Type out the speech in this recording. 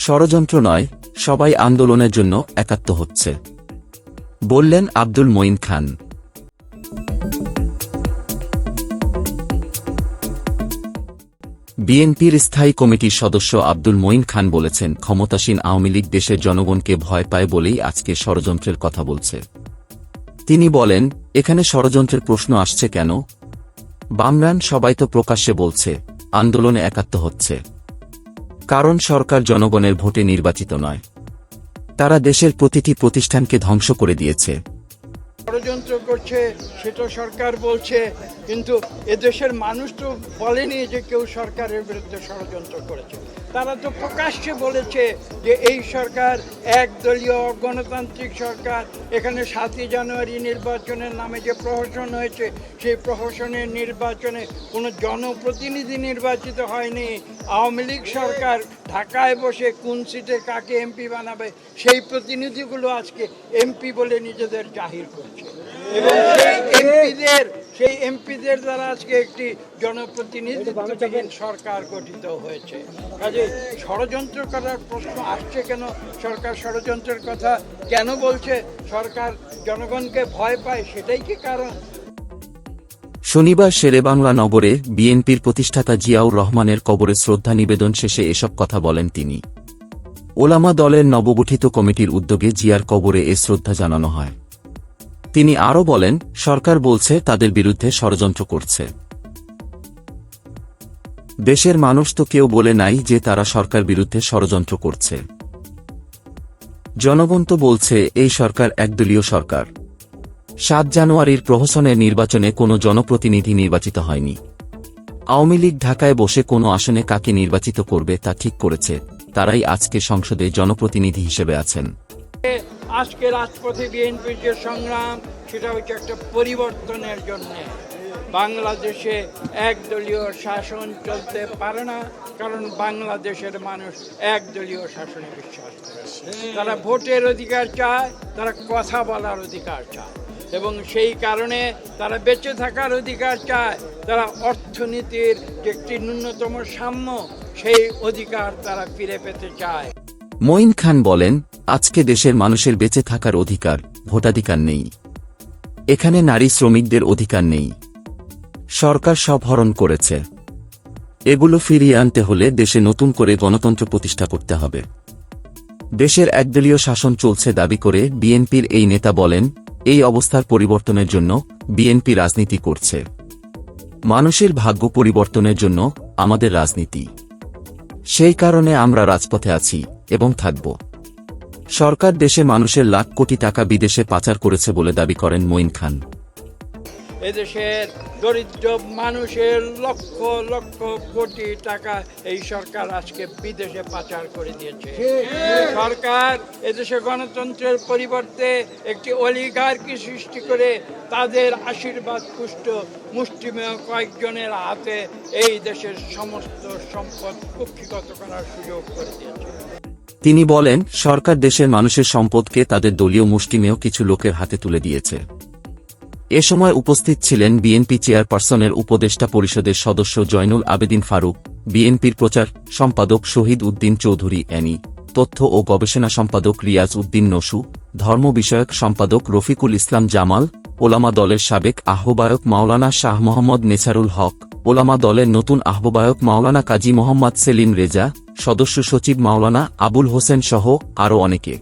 ষড়যন্ত্র নয়, সবাই আন্দোলনের জন্য একাত্ম হচ্ছে। বললেন আব্দুল মঈন খান। বিএনপির স্থায়ী কমিটির সদস্য আব্দুল মঈন খান বলেছেন, ক্ষমতাসীন আওয়ামী লীগ দেশের জনগণকে ভয় পায় বলেই আজকে ষড়যন্ত্রের কথা বলছে। তিনি বলেন, এখানে ষড়যন্ত্রের প্রশ্ন আসছে কেন? বামরান সবাই তো প্রকাশ্যে বলছে, আন্দোলনে একাত্ম হচ্ছে। কারণ সরকার জনগণের ভোটে নির্বাচিত নয়। তারা দেশের প্রতিটি প্রতিষ্ঠানকে ধ্বংস করে দিয়েছে। ষড়যন্ত্র করছে, সেটা সরকার বলছে, কিন্তু এদেশের মানুষ তো বলেনি যে কেউ সরকারের বিরুদ্ধে ষড়যন্ত্র করেছে। তারা তো প্রকাশ্যে বলেছে যে এই সরকার একদলীয় গণতান্ত্রিক সরকার, এখানে সাতই জানুয়ারি নির্বাচনের নামে যে প্রহসন হয়েছে, সেই প্রহসনের নির্বাচনে কোনো জনপ্রতিনিধি নির্বাচিত হয়নি। আওয়ামী লীগ সরকার ঢাকায় বসে কোন সিটে কাকে এমপি বানাবে সেই প্রতিনিধিগুলো আজকে এমপি বলে নিজেদের জাহির করছে। এবং সেই এমপিদের সেই এমপিদের দ্বারা আজকে একটি জনপ্রতিনিধিত্বহীন সরকার গঠিত হয়েছে। কাজে ষড়যন্ত্র করার প্রশ্ন আসছে কেন? সরকার ষড়যন্ত্রের কথা কেন বলছে? সরকার জনগণকে ভয় পায় সেটাই কি কারণ? শনিবার শেরেবাংলা নগরে বিএনপির প্রতিষ্ঠাতা জিয়াউর রহমানের কবরে শ্রদ্ধা নিবেদন শেষে এসব কথা বলেন তিনি। ওলামা দলের নবগঠিত কমিটির উদ্যোগে জিয়ার কবরে এ শ্রদ্ধা জানানো হয়। তিনি আরও বলেন, সরকার বলছে তাদের বিরুদ্ধে ষড়যন্ত্র করছে। দেশের মানুষ তো কেউ বলে নাই যে তারা সরকার বিরুদ্ধে ষড়যন্ত্র করছে। জনগণ তো বলছে, এই সরকার একদলীয় সরকার। সাত জানুয়ারির প্রহসনের নির্বাচনে কোনো জনপ্রতিনিধি নির্বাচিত হয়নি। আওয়ামী লীগ ঢাকায় বসে কোনো আসনে কাকে নির্বাচিত করবে তা ঠিক করেছে, তারাই আজকে সংসদে জনপ্রতিনিধি হিসেবে আছেন। আজকে রাজপথে বিএনপির যে সংগ্রাম, সেটা হচ্ছে একটা পরিবর্তনের জন্য। বাংলাদেশে একদলীয় শাসন চলতে পারে না, কারণ বাংলাদেশের মানুষ একদলীয় শাসনে বিশ্বাস করে। তারা ভোটের অধিকার চায়, তারা কথা বলার অধিকার চায়। এবং সেই কারণে তারা বেঁচে থাকার অধিকার চায়। তারা অর্থনীতির একটি ন্যূনতম সাম্য, সেই অধিকার তারা ফিরে পেতে চায়। মঈন খান বলেন, আজকে দেশের মানুষের বেঁচে থাকার অধিকার, ভোটাধিকার নেই। এখানে নারী শ্রমিকদের অধিকার নেই। সরকার সব হরণ করেছে। এগুলো ফিরিয়ে আনতে হলে দেশে নতুন করে গণতন্ত্র প্রতিষ্ঠা করতে হবে। দেশের একদলীয় শাসন চলছে দাবি করে বিএনপির এই নেতা বলেন এই অবস্থার পরিবর্তনের জন্য বিএনপি রাজনীতি করছে। মানুষের ভাগ্য পরিবর্তনের জন্য আমাদের রাজনীতি। সেই কারণে আমরা রাজপথে আছি এবং থাকব। সরকার দেশে মানুষের লাখ কোটি টাকা বিদেশে পাচার করেছে বলে দাবি করেন মঈন খান। এদেশের দরিদ্র মানুষের লক্ষ লক্ষ কোটি টাকা এই সরকার আজকে বিদেশে পাচার করে দিয়েছে। সরকার এদেশে গণতন্ত্রের পরিবর্তে একটি অলিগার্কি সৃষ্টি করে তাদের আশীর্বাদ পুষ্ট মুষ্টিমেয় কয়েকজনের হাতে এই দেশের সমস্ত সম্পদ কুক্ষিগত করার সুযোগ করে দিয়েছে। তিনি বলেন, সরকার দেশের মানুষের সম্পদকে তাদের দলীয় মুষ্টিমেয় কিছু লোকের হাতে তুলে দিয়েছে। এ সময় উপস্থিত ছিলেন বিএনপি চেয়ারপারসনের উপদেষ্টা পরিষদের সদস্য জয়নুল আবেদিন ফারুক, বিএনপির প্রচার সম্পাদক শহীদ উদ্দিন চৌধুরী অ্যানি, তথ্য ও গবেষণা সম্পাদক রিয়াজ উদ্দিন নসু, ধর্ম বিষয়ক সম্পাদক রফিকুল ইসলাম জামাল, ওলামা দলের সাবেক আহ্বায়ক মাওলানা শাহ মোহাম্মদ নেছারুল হক, ওলামা দলের নতুন আহ্বায়ক মাওলানা কাজী মোহাম্মদ সেলিম রেজা, সদস্য সচিব মাওলানা আবুল হোসেন সহ আরও অনেকে।